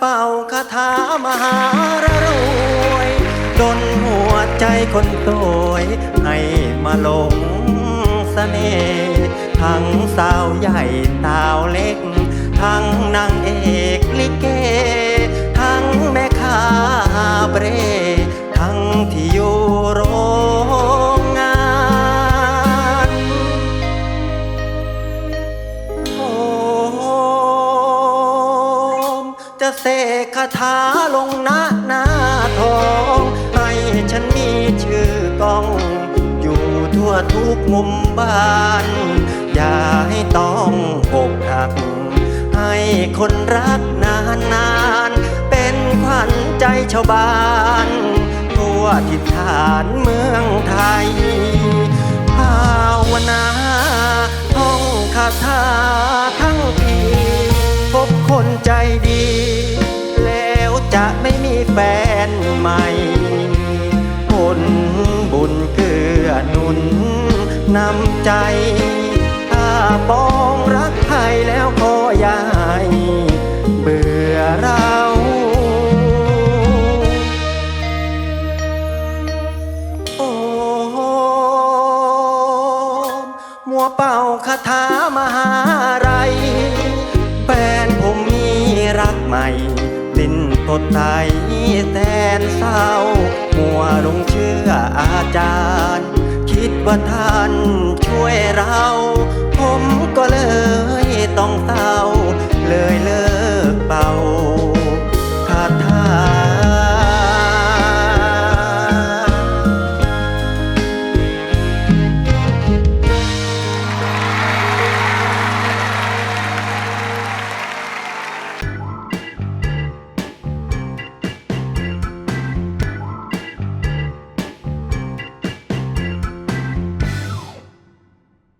เป่าคาถามหารรวยดนหัวใจคนโวยให้มาหลงเสน่ห์ทั้งสาวใหญ่สาวเล็ก ทั้งนางเอกลิเก จะเสกคาถาลงหน้าหน้าทอง ให้ฉันมีชื่อกอง อยู่ทั่วทุกมุมบ้าน อย่าให้ต้องอกหัก ให้คนรักนานนานๆเป็นขวัญใจชาวบ้าน ทั่วทิศฐานเมืองไทย ภาวนาท่องคาถาทั้งปีพบคนใจดี จะไม่มีแฟนใหม่ผลบุญเกื้อหนุนนำใจ ถ้าปองรักใครแล้วก็อย่าให้เบื่อเราโอ้มัวเป่าคาถามหาไรแฟนผมมีรักใหม่ สิ้นตดไทยแสนเศร้า มัวหลงเชื่ออาจารย์ คิดว่าท่านช่วยเรา ผมก็เลย